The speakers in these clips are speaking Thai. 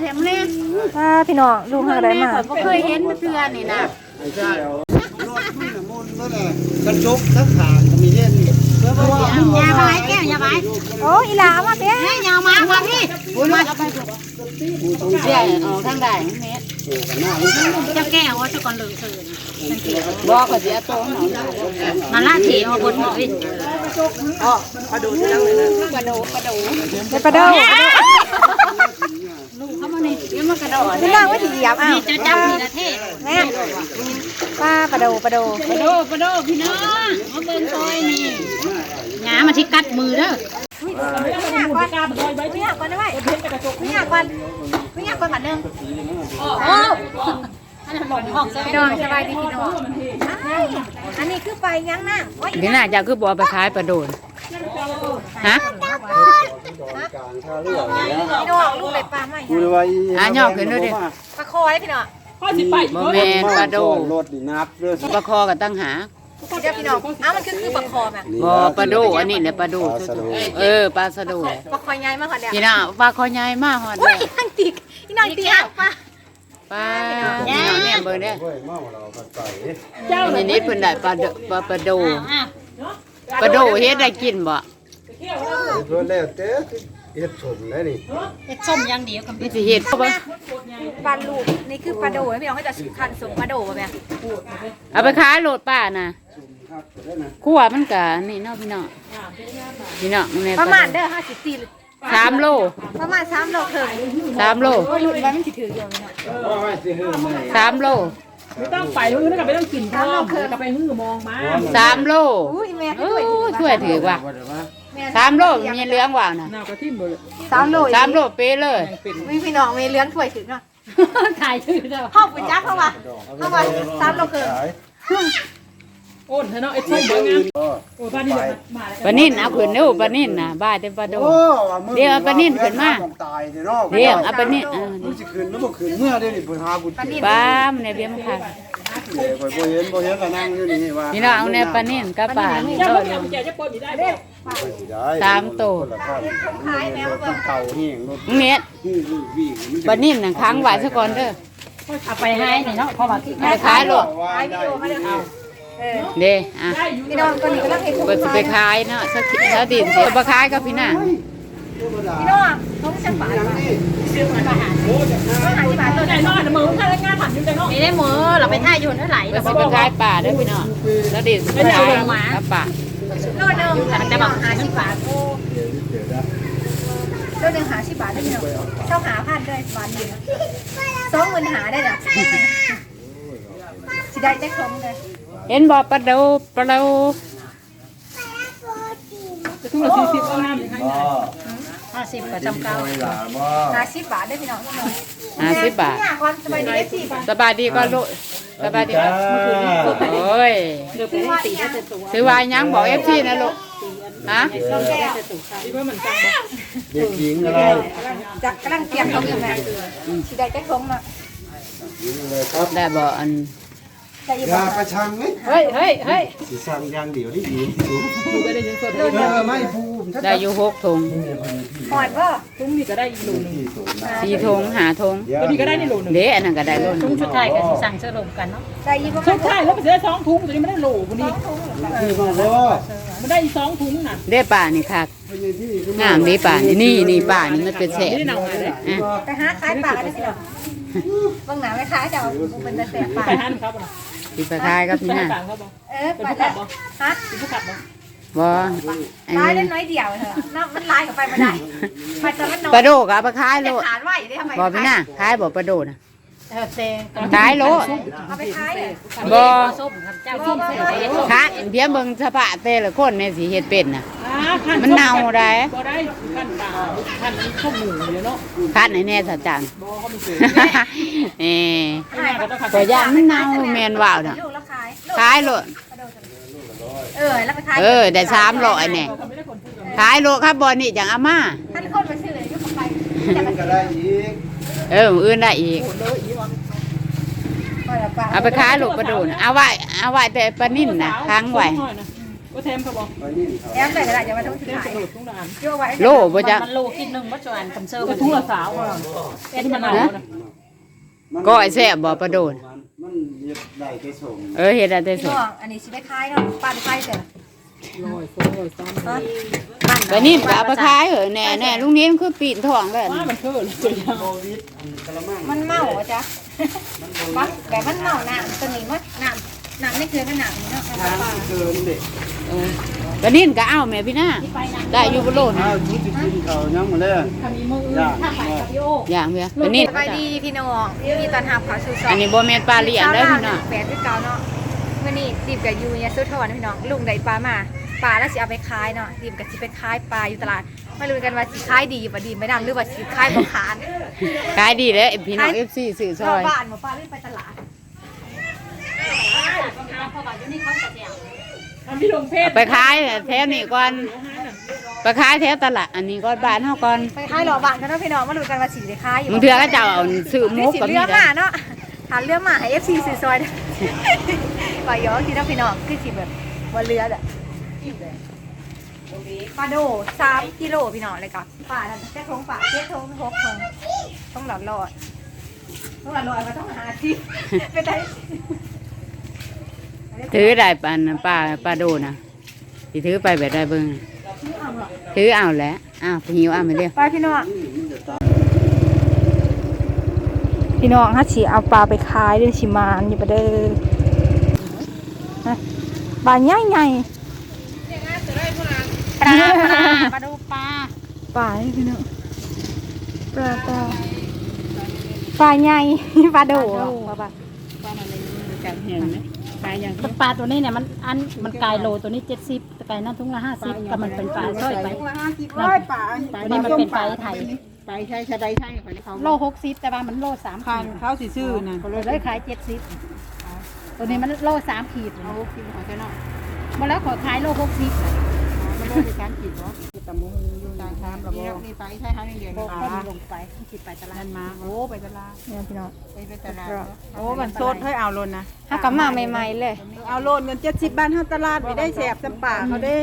แถมแน่ถ้าพี่น้องลุงหาได้แม่มาข่อยบ่เคยเห็นเทื่อนี่นะไอ้เจ้ารถนี่น่ะมุนนั่นแหละกระจกทั้งขางก็มีเล่นเพราะว่ามันอย่าไปแก้วอย่าไปโอ้อีหลามาเด้เฮ้ยอย่ามามาพี่มาเอาไปผู้ต้องเดี๋ยวออกทางใดแม่โผล่กันหน้าลูกจะแก้วว่าจะก่อนเหลือเกินบอกก็สิเอาโตเนาะมาล่าถีเอาบนหน่อยปลาโดปลาโดไปประเด้อลูกเข้ามานี่เดี๋ยวมากระโดด พี่ น้องว่าสิเหยียบอ้าวนี่จะจับนี่ละเทศแม่ป้าประโดประโดปะโดปะโดพี่น้องมาเบิ่งซอยนี่หงามาที่กัดมือเด้อไม่อยากก่อนไม่อยากก่อนได้ไหมไม่อยากก่อนไม่อยากก่อนบัดนึงโอ้อันนั้นหล่นห้องซะพี่น้องสบายดีพี่น้องอ้ายอันนี้คือไปยังนั่งโอ้ยพี่น่าจะคือบ่เอาไปขายปลาโดนฮะกลางท่าเรือเนี่ยพี่น้องลูกเลยปลาใหม่กูเลยว่าอะย่อขึ้นดูดิปลา คอยพี่น้องบ่แม่นปลาโด รถนี่นับเด้อปลาคอก็ตั้งหาเดี๋ยวพี่น้องอ้าวมันคือคือปลาคอแบบบ่ปลาโดอันนี้แหละปลาโดเออปลาสะโดปลาคอยใหญ่มากค่ะเดี๋ยวพี่น่าปลาคอใหญ่มากฮอดโอ้เลยยอีนางตีอีนางตีหักปลาปลาพี่น้องเนี่ยเบิ่งเด้อเฮ้ยเมาเราก็ไปนี่นิดเพิ่นได้ปลาโดปลาปลาโดอะปลาโดเฮ็ดได้กินบ่เพิ่นแล้วแต่ เฮ็ดสมแล้วนี่เฮ็ดส้มอย่างเดียวกับนี่สิเฮ็ดบ่ปลาลูกนี่คือปลาโดนะพี่น้องเขาจะคันสมปลาโดแบบเอาไปขายโลดป้าน่ะครับได้นะคั่วมันก็นี่เนาะพี่น้องพี่น้องเนี่ยประมาณเด้อห้าสิบสี่สามโลประมาณสามโลครึ่งสามโลโอ้ยหลุดแล้วมันสิถืออยู่พี่น้องว่าไว้สิเฮือมื้อสามโลไม่ต้องไปมือแล้วก็ไม่ต้องกินข้าวแล้วก็ไปมือมองมาสามโลอุ้ยแม่โอ้ก็ช่วยถือช่วยถือว่ะว่าแต่ว่า สามโลมีเหลืองว่าวนะหน้ากระทิ่มเลยสามโลสามโลเป๊ะเลยเป็นมีพี่น้องมีเลี้ยงถ้วยถือเนาะถ่ายชื่อเด้อห้องไปจักเข้ามาเข้ามาสามโลครึ่งขายโอนเธอเนาะไอ้ส้มเบอร์งามโอ้บ้านนี่มาแล้วปลานิ่นเอาขึ้นเร็วปลานิ่นนะบ้าเต็มปลาโดโอ้ว่ามื้อเดี๋ยวเอาปลานิ่นขึ้นมาตายเนาะเดี๋ยวเอาปลานิ่นอ่ามันสิขึ้นแล้วบ่ขึ้นเมื่อเด้นี่เพิ่นหากูเจอปลามันในเบี้ยมค่ะเดี๋ยวข่อยบ่เห็นบ่เห็นก็นั่งอยู่นี่ว่าพี่น้องเอาในปลานิ่นกับปลานี่เจ้าโลพ่อดหเนี่ยนึ่งแกจะปนอยู่ได้ เด้อสิได้สามโตคนละข้างมันเก่าเฮงรถเม็ดฮู้ฮู้วิ่งมันปลานิ่นน่ะค้างไว้ซะก่อนเด้อเอาไปให้นี่เนาะเพราะว่าที่เอาไปขายโลดว่าไอ้วิได้ดีโอมาเด้อเออเด้อะพี่น้องตัวนี้กำลังเห็นก็สิไปขายเนาะสักทีสักทีสิเอาไปขายกับพี่น่ะพี่น้องเขาจะฝากมามาหาที่บ้านตัวใจไหนนอนมือถ้าเล่นงานถังอยู่ใจนอนไม่ได้มือเราไปถ่ายอยู่นั่นไหลก็สิไปขายป่าเด้อพี่น้องแล้วดิสิไปขายกับป่า โลนึงแต่บอกหาสิบบาทโอ้โลนึงหาสิบบาทได้พี่น้องเจ้าหาพันด้วยวันนึงสองหมื่นหาได้จ้ะสิได้แจ็คคอมเลยเห็นบ่ปลาโดปลาโดจะทุ่งละสี่สิบเอาน้ำอย่างไร ห้าสิบกับจำเก้าหาสิบบาทได้พี่น้องห้าสิบบาทเนี่ยความสบายดีได้สี่บาทสบายดีก็ลูกสบายดีก็โอ้ยคือว่าอีกอย่างซื้อวายยังบอกเอฟซีนะลูกฮะที่ว่ามันจังบ่เด็กหญิงอะไรจากกำลังเตรียมเขาอยู่แม่สิได้แจ็คคอมอะหญิงเลยครับได้บอกอัน ได้อีกยาประชังไหมเฮ้ยเฮ้ยเฮ้ยสิสั่งอย่างเดียวที่ดีดูไปได้ยินสดเออไม่ภูมิได้อยู่หกถุงหอดบ่ทุ่งนี่ก็ได้อีกหลูนึงที่สูงนะสี่ถุงหาถุงตัวนี้ก็ได้ในหลูนึงเด้อันนั้นก็ได้รุ่นทุ่งชุดไทยกับสั่งเสื้อลมกันเนาะได้อีกประชุมาณดไทยแล้วไปซื้อสองถุงตัวนี้ไม่ได้โหลวันนี้ที่มาบ่มันได้อีกสองถุงน่ะเด้ป่านี่ค่ะเป็นที่งามดีป่านี่นี่นี่ป่านี่มันเป็นแสไม่บได้นำมาเลยอะไปหาขายปากกันได้สิเนาะบางหนาไม่ขายจะเอาเป็นตะแสบปากไปห้าหนึ่งครับบ่ สิไปขายกับพี่ไปน่ะห้าต่างครับบ่เออไปแล้วฮะเป็นผู้ขับบ่บ่อันลายได้นี้น้อยเดียวเถอะน้ำมันลายกับไปไม่ได้ไปจะมันน้อยปลาโดกเอาไปขายแต่โลดฐานไหวได้ทำไมบ่พี่น่ะขายบ่ปลาโดน่ะเออเซขายโลดเอาไปขายเลยบ่ส้มครับเจ้าส้มเสื้อขายเพียงเบิ่งสภาพแต่ละคนในสิเฮ็ดเป็นน่ะอ่าขั้ มันเน่าได้บ่ได้ขั้นตาขั้นข้าวหมูเดี๋ยวเนาะคัดให้แน่สัจจังบ่เขาไม่เสือเอ้ไม่น่าก็ต้องขัดตัวย่านมันเน่าแม่นว่าวน่ะลูกแล้วขายขายโลดเออแล้วไปขายเออได้สามร้อยแน่เขาไม่ได้คนพูดกันขายโลครับบอนี่จังอาม่าท่านคนมาซื้อเลยยกไปมันก็ได้อีกเออมื้ออื่นได้อีกเอาไปขายลูกปลาดูนเอาไว้เอาไว้แต่ปลานิ่นนะค้างไว้ กก็แทมเขาบอกไปนี่เขาแอมเลยก็ได้อย่ามาทั้งสุดแทมท้ายกระโดดทุ่งนานโยกไว้โลบ่จ๊ะมันโลคิดหนึ่งว่าจวนคำเซอร์กระทุ่งละสาวอะเป็นมะนาวนะก็ไอ้แซ่บบ่ประโดนมันเย็บได้แค่ส่งเออเฮ็ดได้แต่พี่สุดน้องอันนี้สิไปคายเนาะปลาไปคายเสร็จลอยโซ่ลอยซ้ำก็นี่ก็เอาไปขายเหอะแน่แน่ลุงนี้มันคือปีนท้องแล้วว่านี่มันเท่เลยตัวยาวโควิดอันกระมังมันเมาอะจ๊ะปักแบบมันเมาน้ำตัวนี้มันน้ำ น้ำนี่คือมันน้ำนี่เนาะน้ำเกินเด็กเออก็นี่ก็เอาแม่พี่หน้าได้อยู่บ่โลดอ้าวชุดที่กินเขายังมาเลยทำมีมือย่างถ้าไปกับพี่โออย่างเพียก็นี่สบายดีพี่น้องมีตอนหับเขาชูซออันนี้บ่แม่นปลาเลี้ยงได้อพี่น้องแปดที่เก่าเนาะมื่อนี้ดิบกับยูเนี่ยซื้อทอดนะพี่น้องลุงได้ปลามาปลาแล้วสิเอาไปขายเนาะดิบกับสิไปขายปลาอยู่ตลาดไม่รู้กันว่าสิขายดีบ่ดีไม่นำหรือว่าสิขายบ่ขานขายดีเลยพี่น้อง FC ซื้อซชาอวยบ้านบ่ปลาเล่นไปตลาด ไปขายแถวนี้ก่อน ไปขายแถวตลาดอันนี้ก่อนบ้านเฮาก่อนไปขายหล่อบ้านกันเนาะพี่น้องมารู้กันว่าสิได้ขายอยู่บางเทื่อก็เจ้าเอาซื้อหมูนี่สิก็มีเรือเด้มาอเนาะหาเรือมาให้ FC ซื้อซอยเด้อปลาย้อนที่เนาะพี่น้องคือสิแบบว่าเรืออะปลาโด3กิโลพี่น้องเลยกับปลานั่นแค่ทงปลาแค่ทงหกทงต้องหลอดหลอดต้องหลอดหลอดมาต้องหาที่ไปได้ ถือได้ปานป้าป้าโดนะสิถือไปแบบได้เบิ่งถือเอาแหล้วอ้าวไปหิวเอาไปเด้อไปพี่น้องพี่น้องถ้าฉีเอาปลาไปขายเรื่องชิมานอยู่ประเด้อฮะปลาใหญ่ใหญ่ปลาปลาปลาดูปลาปลาพี่น้องปลาปลาปลาใหญ่ปลาโดปลาปลาจังเห็นไหม ขายอย่างปลาตัวนี้เนี่ยมันอันมันกายโลตัวนี้เจ็ดสิบแต่กายนั่นทุ่งละห้าสิบก็มันเป็นปลาซ้อยไปตัวนี้มันเป็นปลาไทยไปใช้ใช้ใช้คนเขาโลหกสิบแต่ว่ามันโลสามคันขีดเขาสิซื้อนะเขาเลยขายเจ็ดสิบตัวนี้มันโลสามขีดเอากินของแค่นอกมาแล้วขอขายโลหกสิบ มันรู้ในการกินเนาะตำมูอยู่ตามทางระบบนี่ไปใช้ทางเดียวนี่ก็ลงไปขีดไปตลาดมา โอ้ไปตลาดเนี่ยพี่น้องไปไปตลาดโอ้มันโซดให้ยเอาโลนนะถ้ากลับมาใหม่ๆเลย เอาโลนเงินเจ็ดสิบบาทเท่าตลาดไม่ได้แสบจำปาเขาได้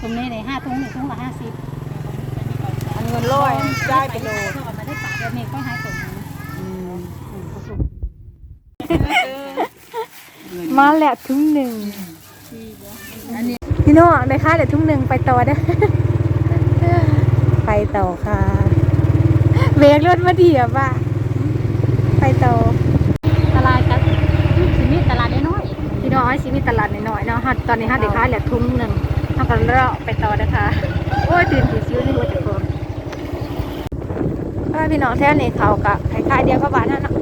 ตรงนี้ในห้าทุ่งหนึ่งทุ่งละห้าสิบอันเงินร้อยได้ไปโลเขาเอามาได้ปลาแบบนี้ก็หายคนนะมาแหละทุ่งหนึ่ง พี่น้องได้ค่าเดี๋ยวทุ่งหนึ่งไปต่อเด้อไปต่อค่ะเบรกรถมาดีอะป่ะไปต่อตลาดกันสิมีตลาดน้อยพี่น้องให้ชีวิตตลาดน้อยๆเนาะฮะตอนนี้ฮะเด็กค้าเหลือทุ่มหนึ่งเอากันเลาะไปต่อนะคะ โอ้ยตื่นผีซิ้วนี่หัวจะโกนถ้าพี่น้องแท้นี่เขากะคล้ายๆเดียวกับบ้านนั่นเนาะ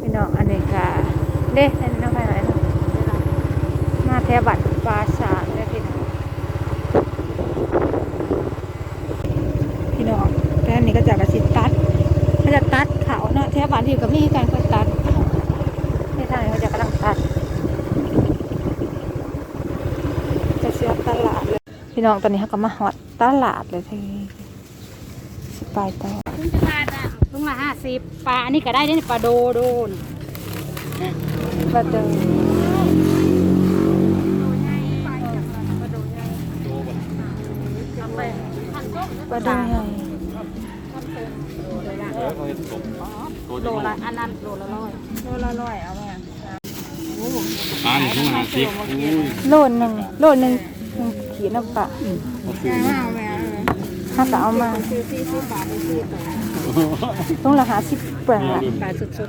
พี่น้องอันนี้ค่ะ เด้นนี้น้องไปไหนเนาะมาแทบัตรปลาสาดเด้อพี่น้องพี่น้องแค่นี้ก็จะกระสิตัดเขาจะตัดเขาเนาะแทบัตรที่ก็มีการคนตัดที่ทางเขาจะกำลังตัด จะเสียตลาดเลยพี่น้องตอนนี้เขาก็มาฮอตตลาดเลยทีสไปต่อๆทุ่งตลาดอะทุ่งละห้าสิบปลาอันนี้ก็ได้เนี่ยปลาโดโดน มาเดินปลาดูใหญ่โลละอันนั้นโลละร้อยโลละร้อยเอามาอ่านี่ทุ่งห้าสิบอุ้ยโลหนึ่งโลหนึ่งหนึ่งขีดน้ำปลาถ้าก็เอามาต้องละหาสิบเปล่าปลาสด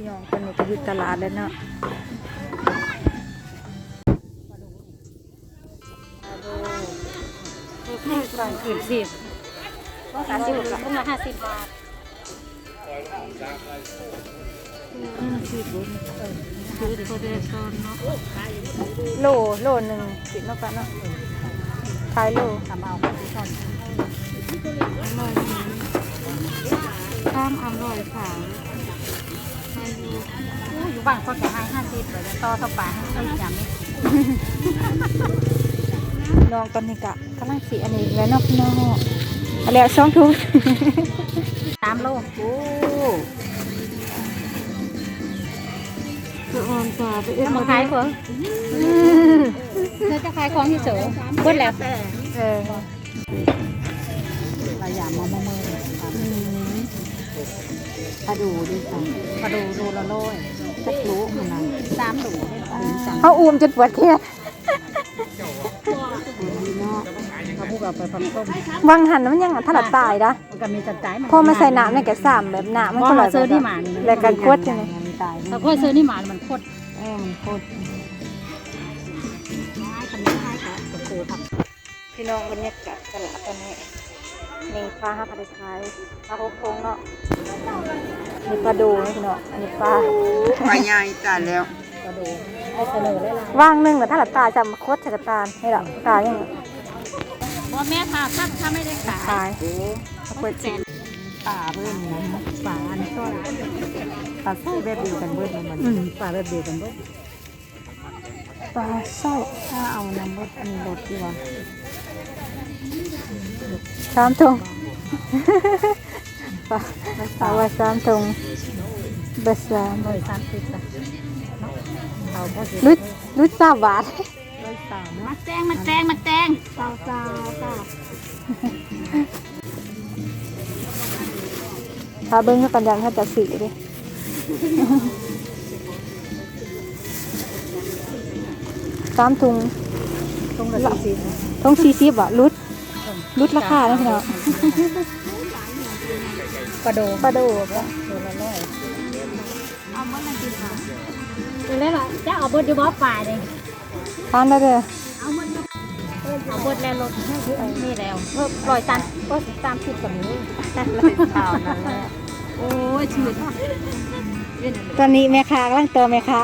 พี่น้องคนนี้ก็อยู่ตลาดแล้วเนาะบาทสิบต้องหาสิบต้องมาห้าสิบบาทโลโลหนึ่งสิบนกกันเนาะขายโลสามเอาที่ชนข้ามอร่อยสาม อยู่บ้านคนจะให้ห้าสิบเลยต่อต่อไปให้อย่างนี้น้องตอนนี้กะกำลังสีอันนี้แล้วเนอกนอกเอาแล้วสองถุงสามโลโอ้จะอ่อนกว่าไปเอ็จะมาขายเพิ่งเธอจะขายของที่เสือเพิ่นแล้วแต่เออ มาดูดิค่ะมาดูดูละโลยสักรู้มันนะสามหลูได้สามสามเขาอูมจนปวดแขนเนาะเขาพูดกับไปพันต้มวังหันมันยังถลัดตายนะมันก็มีจัดจ่ายพอมาใส่น้ำในกระสามแบบน้ำมันพอก็มาลอยซื้อนี่หมานี่แล้วกันกวดจังเลยตายแต่ก็ซื้อนี่หมามันโคตรเออมันโคตรคำนี้ให้ค่ะตะโกผักพี่น้องบรรยากาศตลาดตอนนี้ นี่ปลาฮับปลาไทยปลาโคกโค้งเนาะนี่ปลาดูนะพี่น้องอันนี้ปลาไปใหญ่ตายแล้วกระดูกให้เสนอได้ละว่างหนึ่งแต่ถ้าหลับตาจำโคตรจักรตาลนี่แหละตายังพ่อแม่ค่ะถ้าถ้าไม่ได้ขายขายเอาเปิดแสนป่าเบิ้ลนะป่าอันนี้ก็ป่าไส้แบบเดียวกันเบิ้ลมันอืมป่าแบบเดียวกันเบิ้ลปลาเศร้าถ้าเอาน้ำเบิ้ลอันรถดีกว่า สามทงปลาปลาไว้สามทงเบอร์สามโดยสามสิบจ้ะเนาะเอาพอสิรุดรุดสามบาทโดยสามมาแจ้งมาแจ้งมาแจ้งสาวสาวจ้ะถ้าเบิ้งก็กันยันเขาจะสีดิสามถุงตรงละสี่สิบทงสี่สิบอะรุด รุดราคานะพี่น้องกระโดดปลาดูตัวละร้อยเอาเบิ้ลละกี่บาทตัวละละจะเอาเบิ้ลดีบอป่าเลยทานได้เลยเอาเบิ้ลเอาเบิ้ลแล้วรถนี่แล้วเพิ่มร้อยตันก็สามสิบกับนี้เลยเปล่านั่นแหละโอ้ยชีวิตตอนนี้แม่ค้ากำลังตัวแม่ค้า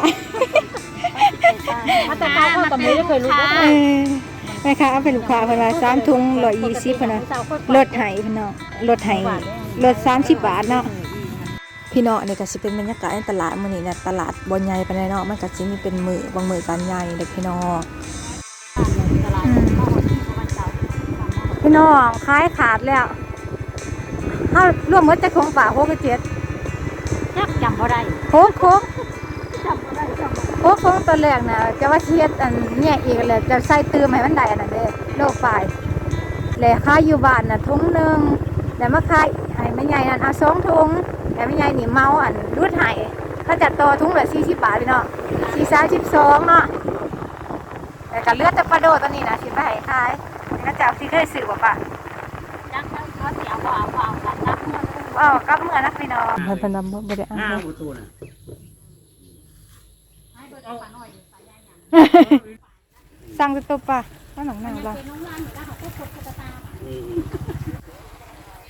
มาแต่เขาก็ไม่ได้เคยรู้ว่าเออ แม่ค้าเอาเป็นลูกค้าเพิ่นว่าสามถุงร้อยยี่สิบเพิ่นว่าลดให้พี่น้องลดให้ลดสามสิบบาทเนาะพี่น้องอันนี้ก็สิเป็นบรรยากาศในตลาดมื้อนี้นะตลาดบ่ใหญ่ปานใดเนาะมันก็สิมีเป็นมื้อบางมื้อกันใหญ่เด้อพี่น้องพี่น้องขายขาดแล้วเฮารวมหมดจักของป่า6กับ7ยักจำบ่ได้โค้งโค้งโค้ งโค้งตอนแรกนะจะว่าเชียดอันเนี่ยอีกเลยจะใส่ตืมให้มันได้อันนั้นเด้โลกฝ่ายแล้วค่ายอยู่บ้านน่ะทุงหนึ่งแล้วมาขายให้แม่ใหญ่นั่นเอาสองทุงแล้วแม่ใหญ่นี่เมาอันรูดให้ถ้าจัดต่อทุงละสี่สิบบาทพี่เนาะสี่สามสิบสองเนาะแต่ก็เลือดจะปลาโดตัวนี้นะสิไปให้ขายแล้วก็จะเอาที่เคยซื้อบ่ปะยักเขาเสียบ่เอาบ่เอากันนับเงินว้าวกับเมื่อนักพี่น้องเพิ่นเพิ่นนำบ่ได้อ่าน ห้าเลยประตูน่ะสั่งจะตัวปลาว่าหนังหนังปลาเป็นน้องร้านอยู่แล้วเขาก็กดกระตา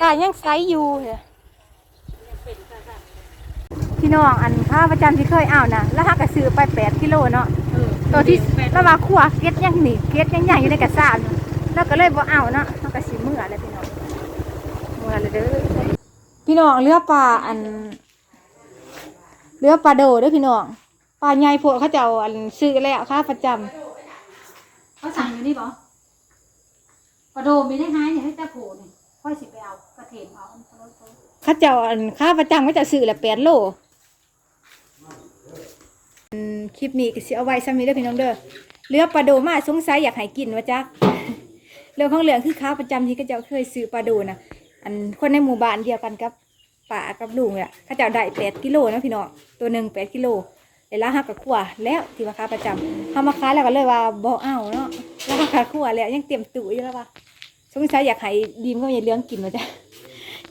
กายังไซส์อยู่เหรอพี่น้องอันข้าประจำที่เคยเอานะแล้วถ้ากระซื้อไปแปดกิโลเนาะตัวที่แล้วว่าขัวเก็ดยังหนีเก็ดยังใหญ่อยู่ในกระสานแล้วก็เลยบ่เอาเนาะแล้วก็สิเมื่อเลยพี่น้องเมื่อเลยเด้อพี่น้องเรือปลาอันเรือปลาโดเด้อพี่น้อง ปลาใหญ่พวกเขาจะเอาอันซื้อแล้วค่าประจำเขาสั่งอยู่นี่บ่กระโดมีได้ไงเนี่ยให้เจ้าโผล่เนี่ยค่อยสิไปเอากระเทียมเอาอันเขาเขาเขาเจ้าอันค่าประจำเขาจะซื้อละแปดโลอืมคลิปนี้ก็สิเอาไว้ซ้ำนี้เด้อพี่น้องเด้อเรือปลาโดมาสงสัยอยากให้กินว่าจักเรื่องของเรื่องคือค้าประจำที่เขาเจ้าเคยซื้อปลาโดนะอันคนในหมู่บ้านเดียวกันกับป่ากับลุงเนี่ยเขาเจ้าได้แปดกิโลนะพี่น้องตัวหนึ่งแปดกิโล แล้วหักกับขั่วแล้วที่ว่าค้าประจำทำมาค้าแล้วก็เลยว่าบ่เอาเนาะล้วหักกับขั่วแล้วยังเตรียมตุ๋ยแล้วว่าสงใช้อยากหายดีมก็ยังเลี้ยงกินมาจ้ะ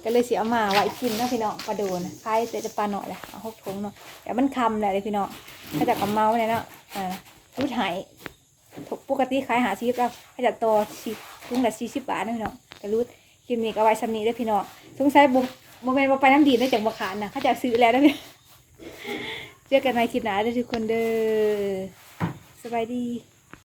ก็เลยเสียมาไว้กินนะพี่น้องปลาโดนคล้ายแต่จะปลาหน่อยแหละเอาหกทงเนาะแต่มันคำแหละเลยพี่น้องถ้าจากกับเมาเนี่ยเนาะอ่ารูดหายปกติขายหาชีพแล้วถ้าจากต่อสิทุ่งละสี่สิบบาทนะพี่น้องแต่รูดกินนี่ก็ไว้สำนีได้พี่น้องสงสัยบุโมเมนต์มาไปน้ำดีได้จากบัวขานนะเขาจะซื้อแล้วนะพี่ เจอกันในคลิปหน้าเด้อทุกคนเด้อสบายดี